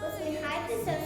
Let's hide this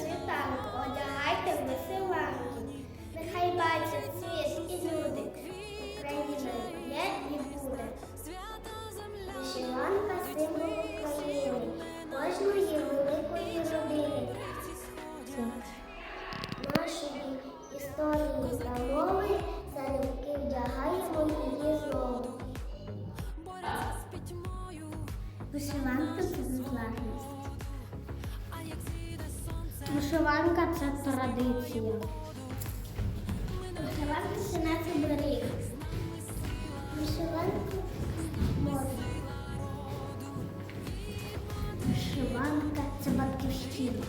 Вишиванка це традиція. Вишиванка це наш оберіг. Вишиванка мода. Вишиванка це батьківщина.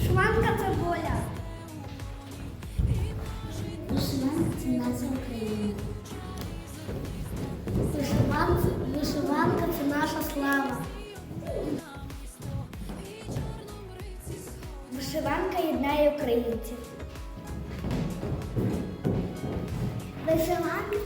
Вишиванка це воля. Вишиванка це назва України. Єднає українців. Вишиванка